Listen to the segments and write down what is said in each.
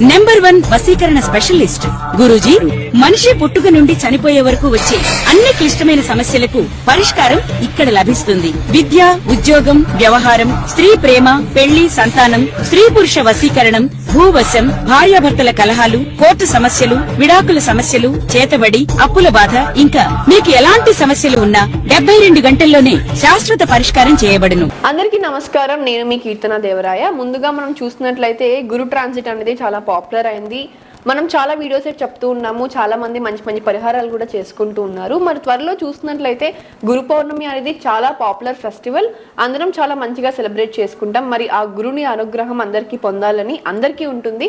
Number one వసీకరణ specialist Guruji మనిషి పుట్టుక నుండి చనిపోయే వరకు వచ్చే అన్ని క్లిష్టమైన సమస్యలకు పరిష్కారం ఇక్కడ లభిస్తుంది. విద్య ఉద్యోగం వ్యవహారం స్త్రీ ప్రేమ పెళ్ళి సంతానం స్త్రీ పురుష వసీకరణం భూవశం భార్యాభర్తల కలహాలు కోర్టు సమస్యలు విడాకుల సమస్యలు చేతబడి అప్పుల బాధ ఇంకా మీకు ఎలాంటి సమస్యలు ఉన్నా డెబ్బై రెండు గంటల్లోనే శాశ్వత పరిష్కారం చేయబడును. అందరికీ నమస్కారం. నేను మీ కీర్తన దేవరాయ. ముందుగా మనం చూసినట్లయితే గురు ట్రాన్సిట్ అనేది చాలా పాపులర్ అయింది. మనం చాలా వీడియోస్ చెప్తూ ఉన్నాము. చాలా మంది మంచి మంచి పరిహారాలు కూడా చేసుకుంటూ ఉన్నారు. మరి త్వరలో చూసినట్లయితే గురు పౌర్ణమి అనేది చాలా పాపులర్ ఫెస్టివల్. అందరం చాలా మంచిగా సెలబ్రేట్ చేసుకుంటాం. మరి ఆ గురుని అనుగ్రహం అందరికీ పొందాలని అందరికీ ఉంటుంది.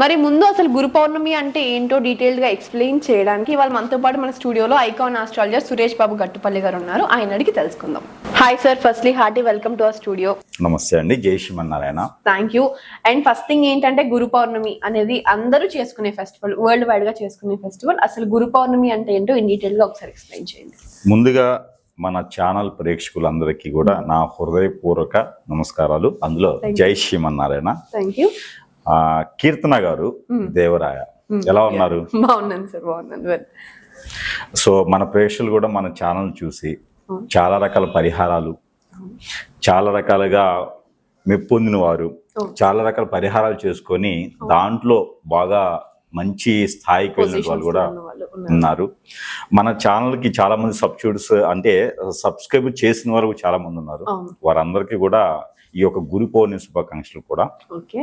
మరి ముందు అసలు గురు పౌర్ణమి అంటే ఏంటో డీటెయిల్డ్గా ఎక్స్ప్లెయిన్ చేయడానికి వాళ్ళు మనతో పాటు మన స్టూడియోలో ఐకాన్ ఆస్ట్రాలజర్ సురేష్ బాబు గట్టుపల్లి గారు ఉన్నారు. ఆయన అడిగి తెలుసుకుందాం. Hi sir firstly hearty welcome to our studio నమస్తే అండి. జై Srimannarayana. Thank you and first thing ఏంటంటే గురు పౌర్ణమి అనేది అందరూ చేసుకునే ఫెస్టివల్ వరల్డ్ వైడ్గా చేసుకునే ఫెస్టివల్ అసలు గురు పౌర్ణమి అంటే ఏంటో ఇన్ డీటెయిల్గా ఒకసారి ఎక్స్ప్లెయిన్ చేయండి. ముందుగా మన ఛానల్ ప్రేక్షకులందరికీ కూడా నా హృదయపూర్వక నమస్కారాలు. అందులో జై శ్రీమన్నారాయణ. థ్యాంక్ యూ కీర్తన గారు దేవరాయ. ఎలా ఉన్నారు? బాగున్నాను సార్ బాగున్నాను. సో మన ప్రేక్షకులు కూడా మన ఛానల్ చూసి చాలా రకాల పరిహారాలు చాలా రకాలుగా మెప్పొందిన వారు చాలా రకాల పరిహారాలు చేసుకొని దాంట్లో బాగా మంచి స్థాయికి వెళ్ళిన వాళ్ళు కూడా ఉన్నారు. మన ఛానల్కి చాలా మంది సబ్స్టిట్యూట్స్ అంటే సబ్స్క్రైబ్ చేసిన వారు చాలా మంది ఉన్నారు. వారందరికీ కూడా ఈ యొక్క గురు పౌర్ణమి శుభాకాంక్షలు కూడా. ఓకే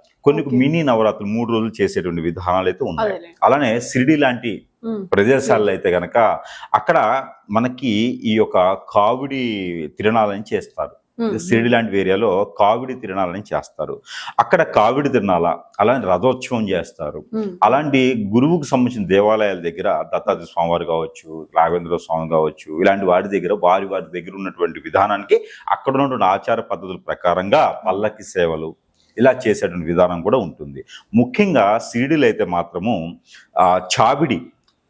కొన్ని. మినీ నవరాత్రులు మూడు రోజులు చేసేటువంటి విధానాలు అయితే ఉన్నాయి. అలానే షిరిడి లాంటి ప్రదేశాల్లో అయితే గనక అక్కడ మనకి ఈ యొక్క కావిడి తిరణాలని చేస్తారు. షిరిడి లాంటి ఏరియాలో కావిడి తిరణాలని చేస్తారు. అక్కడ కావిడి తిరణాల అలానే రథోత్సవం చేస్తారు. అలాంటి గురువుకు సంబంధించిన దేవాలయాల దగ్గర దత్తాత్రేయ స్వామివారు కావచ్చు రాఘవేంద్ర స్వామి కావచ్చు ఇలాంటి వారి దగ్గర వారి వారి దగ్గర ఉన్నటువంటి విధానానికి అక్కడ ఉన్నటువంటి ఆచార పద్ధతుల ప్రకారంగా పల్లకి సేవలు ఇలా చేసేటువంటి విధానం కూడా ఉంటుంది. ముఖ్యంగా సిరిడిలో అయితే మాత్రము ఆ చాబిడి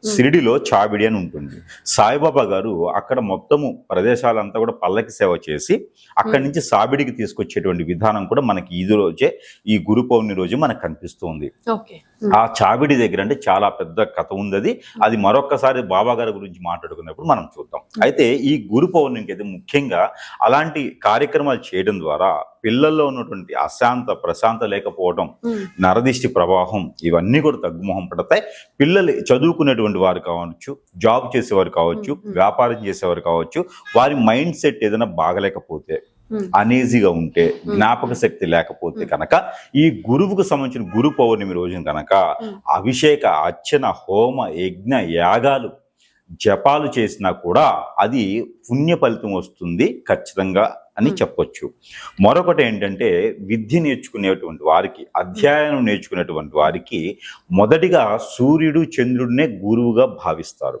సిరిడిలో చాబిడి అని ఉంటుంది. సాయిబాబా గారు అక్కడ మొత్తము ప్రదేశాలంతా కూడా పల్లకి సేవ చేసి అక్కడి నుంచి సాబిడికి తీసుకొచ్చేటువంటి విధానం కూడా మనకి ఈ రోజే ఈ గురు పౌర్ణమి రోజు మనకు కనిపిస్తుంది ఓకే. ఆ చాబిడి దగ్గర అంటే చాలా పెద్ద కథ ఉంది అది అది మరొక్కసారి బాబా గారి గురించి మాట్లాడుకున్నప్పుడు మనం చూద్దాం. అయితే ఈ గురు పౌర్ణమికి అయితే ముఖ్యంగా అలాంటి కార్యక్రమాలు చేయడం ద్వారా పిల్లల్లో ఉన్నటువంటి అశాంత ప్రశాంత లేకపోవడం నరదిష్టి ప్రవాహం ఇవన్నీ కూడా తగ్గుముఖం పడతాయి. పిల్లలు చదువుకునేటువంటి వారు కావచ్చు జాబ్ చేసేవారు కావచ్చు. వ్యాపారం చేసేవారు కావచ్చు వారి మైండ్ సెట్ ఏదైనా బాగలేకపోతే అనీజీగా ఉంటే జ్ఞాపక శక్తి లేకపోతే కనుక ఈ గురువుకు సంబంధించిన గురు పౌర్ణమి రోజున కనుక. అభిషేక అర్చన హోమ యజ్ఞ యాగాలు జపాలు చేసినా కూడా అది పుణ్య ఫలితం వస్తుంది ఖచ్చితంగా అని. చెప్పొచ్చు. మరొకటి ఏంటంటే విద్య నేర్చుకునేటువంటి వారికి అధ్యయనం నేర్చుకునేటువంటి వారికి మొదటిగా సూర్యుడు చంద్రుడినే గురువుగా భావిస్తారు.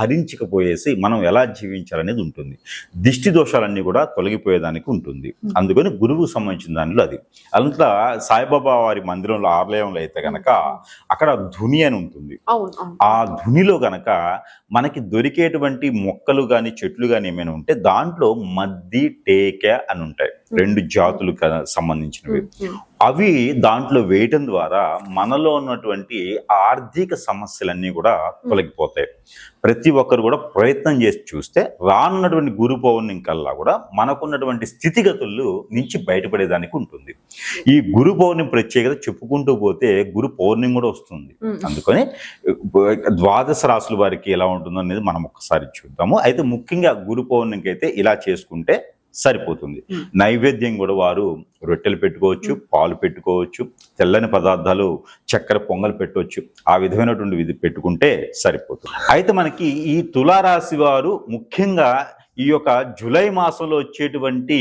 హరించకపోయేసి మనం ఎలా జీవించాలనేది ఉంటుంది. దిష్టి దోషాలన్నీ కూడా తొలగిపోయేదానికి ఉంటుంది. అందుకని గురువు సంబంధించిన దానిలో అది. అంతా సాయిబాబా వారి మందిరంలో ఆలయంలో అయితే గనక అక్కడ ధుని అని ఉంటుంది. ఆ ధునిలో గనక మనకి దొరికేటువంటి మొక్కలు కానీ చెట్లు కానీ ఏమైనా ఉంటే దాంట్లో మద్ది టేక అని ఉంటాయి. రెండు జాతులు క- సంబంధించినవి. అవి దాంట్లో వేయటం ద్వారా మనలో ఉన్నటువంటి ఆర్థిక సమస్యలన్నీ కూడా తొలగిపోతాయి. ప్రతి ఒక్కరు కూడా ప్రయత్నం చేసి చూస్తే రానున్నటువంటి గురు పౌర్ణమి కల్లా కూడా మనకున్నటువంటి స్థితిగతులు నుంచి బయటపడేదానికి ఉంటుంది. ఈ గురు పౌర్ణమి ప్రత్యేకత చెప్పుకుంటూ పోతే గురు పౌర్ణమి కూడా వస్తుంది. అందుకని ద్వాదశ రాసుల వారికి ఎలా ఉంటుందో అనేది మనం ఒక్కసారి చూద్దాము. అయితే ముఖ్యంగా గురు పౌర్ణమికి అయితే ఇలా చేసుకుంటే సరిపోతుంది. నైవేద్యం కూడా వారు రొట్టెలు పెట్టుకోవచ్చు పాలు పెట్టుకోవచ్చు తెల్లని పదార్థాలు చక్కెర పొంగల్ పెట్టవచ్చు ఆ విధమైనటువంటి విధి పెట్టుకుంటే సరిపోతుంది. అయితే మనకి ఈ తులారాశి వారు ముఖ్యంగా ఈ యొక్క జూలై మాసంలో వచ్చేటువంటి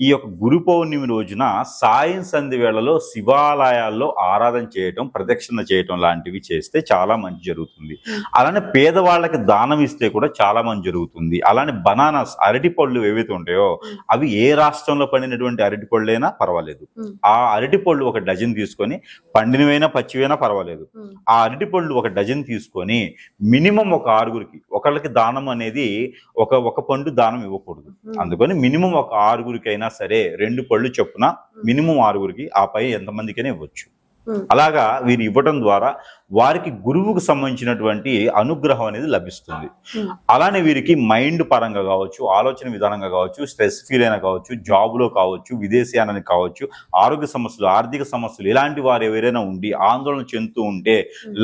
ఈ యొక్క గురు పౌర్ణమి రోజున సాయం సంధి వేళలో శివాలయాల్లో ఆరాధన చేయటం ప్రదక్షిణ చేయటం లాంటివి చేస్తే చాలా మంచి జరుగుతుంది అలానే పేదవాళ్ళకి దానం ఇస్తే కూడా చాలా మంచి జరుగుతుంది అలానే బనానాస్ అరటి పళ్ళు ఏవైతే ఉంటాయో. అవి ఏ రాష్ట్రంలో పండినటువంటి అరటి పళ్ళైనా పర్వాలేదు. ఆ అరటి పళ్ళు ఒక డజన్ తీసుకొని పండినవైనా పచ్చివైనా పర్వాలేదు ఆ అరటి పళ్ళు ఒక డజన్ తీసుకొని మినిమం ఒక ఆరుగురికి ఒకళ్ళకి దానం అనేది ఒక ఒక పండు దానం ఇవ్వకూడదు. అందుకని మినిమం ఒక ఆరుగురికి అయినా సరే రెండు పళ్ళు చొప్పున మినిమం ఆరుగురికి ఆ పై ఎంతమందికైనా ఇవ్వచ్చు. అలాగా వీరు ఇవ్వడం ద్వారా వారికి గురువుకు సంబంధించినటువంటి అనుగ్రహం అనేది లభిస్తుంది. ఉమ్. అలానే వీరికి మైండ్ పరంగా కావచ్చు ఆలోచన విధానంగా కావచ్చు స్ట్రెస్ ఫీల్ అయినా కావచ్చు జాబ్లో కావచ్చు విదేశీయానానికి కావచ్చు ఆరోగ్య సమస్యలు ఆర్థిక సమస్యలు ఇలాంటి వారు ఎవరైనా ఉండి ఆందోళన చెందుతూ ఉంటే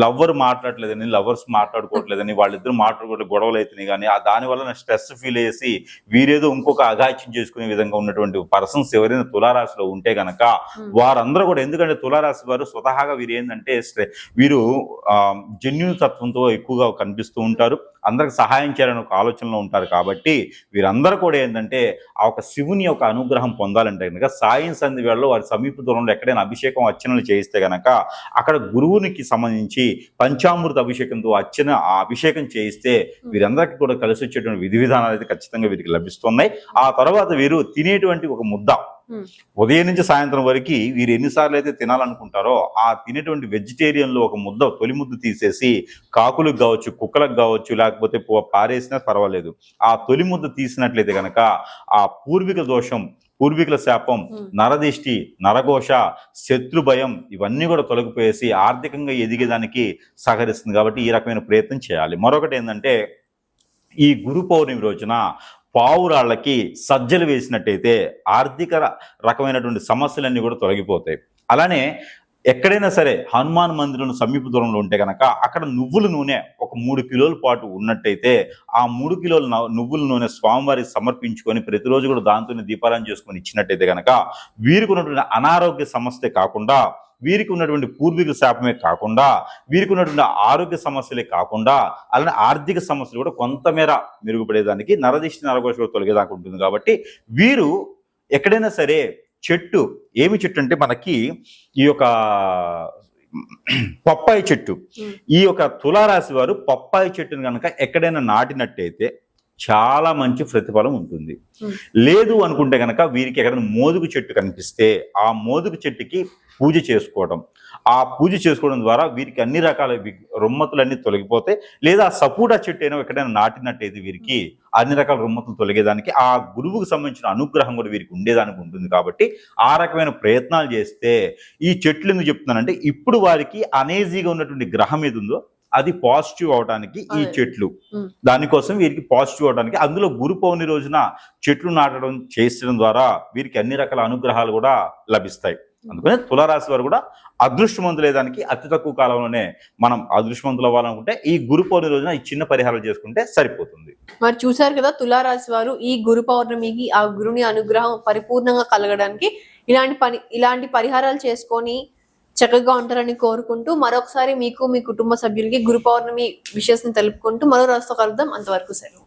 లవ్వర్ మాట్లాడలేదని లవర్స్ మాట్లాడుకోవట్లేదని వాళ్ళిద్దరు మాట్లాడుకోవట్లేదు గొడవలు అవుతున్నాయి కానీ ఆ దాని వల్ల స్ట్రెస్ ఫీల్ చేసి వీరేదో ఇంకొక అగాచ్యం చేసుకునే విధంగా ఉన్నటువంటి పర్సన్స్ ఎవరైనా తులారాశిలో ఉంటే గనక వారందరూ కూడా ఎందుకంటే తులారాశి వారు స్వతహాగా వీరు ఏంటంటే స్ట్రె- వీరు జెన్యున్ తత్వంతో ఎక్కువగా కనిపిస్తూ ఉంటారు. అందరికి సహాయం చేయాలని ఒక ఆలోచనలో ఉంటారు కాబట్టి వీరందరూ కూడా ఏంటంటే ఆ ఒక శివుని యొక్క అనుగ్రహం పొందాలంటే కనుక సాయం సంధి వేళలో వారి సమీప దూరంలో ఎక్కడైనా అభిషేకం అర్చనలు చేయిస్తే కనుక అక్కడ గురువునికి సంబంధించి పంచామృత అభిషేకంతో అర్చన ఆ అభిషేకం చేయిస్తే వీరందరికీ కూడా కలిసి వచ్చేటువంటి విధి విధానాలు అయితే ఖచ్చితంగా వీరికి లభిస్తున్నాయి. ఆ తర్వాత వీరు తినేటువంటి ఒక ముద్ద ఉదయం నుంచి సాయంత్రం వరకు వీరు ఎన్నిసార్లు అయితే తినాలనుకుంటారో ఆ తినేటువంటి వెజిటేరియన్లో ఒక ముద్ద తొలి ముద్ద తీసేసి కాకులకు కావచ్చు కుక్కలకు కావచ్చు లేకపోతే పో- పారేసినా పర్వాలేదు. ఆ తొలి ముద్ద తీసినట్లయితే గనక ఆ పూర్వీక దోషం పూర్వీకుల శాపం. నరదిష్టి నరఘోష శత్రు భయం ఇవన్నీ కూడా తొలగిపోయేసి ఆర్థికంగా ఎదిగేదానికి సహకరిస్తుంది కాబట్టి ఈ రకమైన ప్రయత్నం చేయాలి. మరొకటి ఏంటంటే ఈ గురు పౌర్ణమి రోజున పావురాళ్ళకి సజ్జలు వేసినట్టయితే ఆర్థిక రకమైనటువంటి సమస్యలన్నీ కూడా తొలగిపోతాయి. అలానే ఎక్కడైనా సరే హనుమాన్ మందిరం సమీప దూరంలో ఉంటే కనుక అక్కడ నువ్వుల నూనె ఒక మూడు కిలోల పాటు ఉన్నట్టయితే ఆ మూడు కిలోల నువ్వుల నూనె స్వామివారికి సమర్పించుకొని ప్రతిరోజు కూడా దాంతోనే దీపారాయణ చేసుకొని ఇచ్చినట్టయితే కనుక వీరికి ఉన్నటువంటి అనారోగ్య సమస్య కాకుండా వీరికి ఉన్నటువంటి పూర్వీకుల శాపమే కాకుండా వీరికి ఉన్నటువంటి ఆరోగ్య సమస్యలే కాకుండా అలానే ఆర్థిక సమస్యలు కూడా కొంతమేర మెరుగుపడేదానికి నరదిష్టి నరఘోష కూడా తొలగేదాకా ఉంటుంది కాబట్టి వీరు ఎక్కడైనా సరే చెట్టు ఏమి చెట్టు అంటే మనకి ఈ యొక్క పప్పాయి చెట్టు. ఈ యొక్క తులారాశి వారు పప్పాయి చెట్టును కనుక ఎక్కడైనా నాటినట్టయితే చాలా మంచి ప్రతిఫలం ఉంటుంది. లేదు అనుకుంటే కనుక వీరికి ఎక్కడైనా మోదుగు చెట్టు కనిపిస్తే ఆ మోదుగు చెట్టుకి పూజ చేసుకోవడం. ఆ పూజ చేసుకోవడం ద్వారా వీరికి అన్ని రకాల రుమ్మతులన్నీ తొలగిపోతాయి. లేదా ఆ సపోటా చెట్టు అయినా ఎక్కడైనా నాటినట్టయితే వీరికి అన్ని రకాల రుమ్మతులు తొలగేదానికి ఆ గురువుకు సంబంధించిన అనుగ్రహం కూడా వీరికి ఉండేదానికి ఉంటుంది కాబట్టి ఆ రకమైన ప్రయత్నాలు చేస్తే ఈ చెట్లు ఎందుకు చెప్తున్నానంటే ఇప్పుడు వారికి అనేజీగా ఉన్నటువంటి గ్రహం ఏది ఉందో అది పాజిటివ్ అవడానికి ఈ. చెట్లు. దానికోసం వీరికి పాజిటివ్ అవడానికి అందులో గురు పౌర్ణమి రోజున చెట్లు నాటడం చేసడం ద్వారా వీరికి అన్ని రకాల అనుగ్రహాలు కూడా లభిస్తాయి అందుకని తులారాశి వారు కూడా అదృష్టవంతులేదానికి అతి తక్కువ కాలంలోనే మనం అదృష్టవంతులు అవ్వాలనుకుంటే ఈ గురు పౌర్ణమి రోజున ఈ చిన్న పరిహారాలు చేసుకుంటే సరిపోతుంది మరి చూశారు కదా తులారాశి వారు ఈ గురు పౌర్ణమికి ఆ గురుని అనుగ్రహం పరిపూర్ణంగా కలగడానికి ఇలాంటి పని ఇలాంటి పరిహారాలు చేసుకొని చక్కగా ఉంటారని కోరుకుంటూ మరొకసారి మీకు మీ కుటుంబ సభ్యులకి గురు పౌర్ణమి విషయస్ని తెలుపుకుంటూ మరో రాష్ట్ర కలుద్దాం. అంతవరకు సెలవు.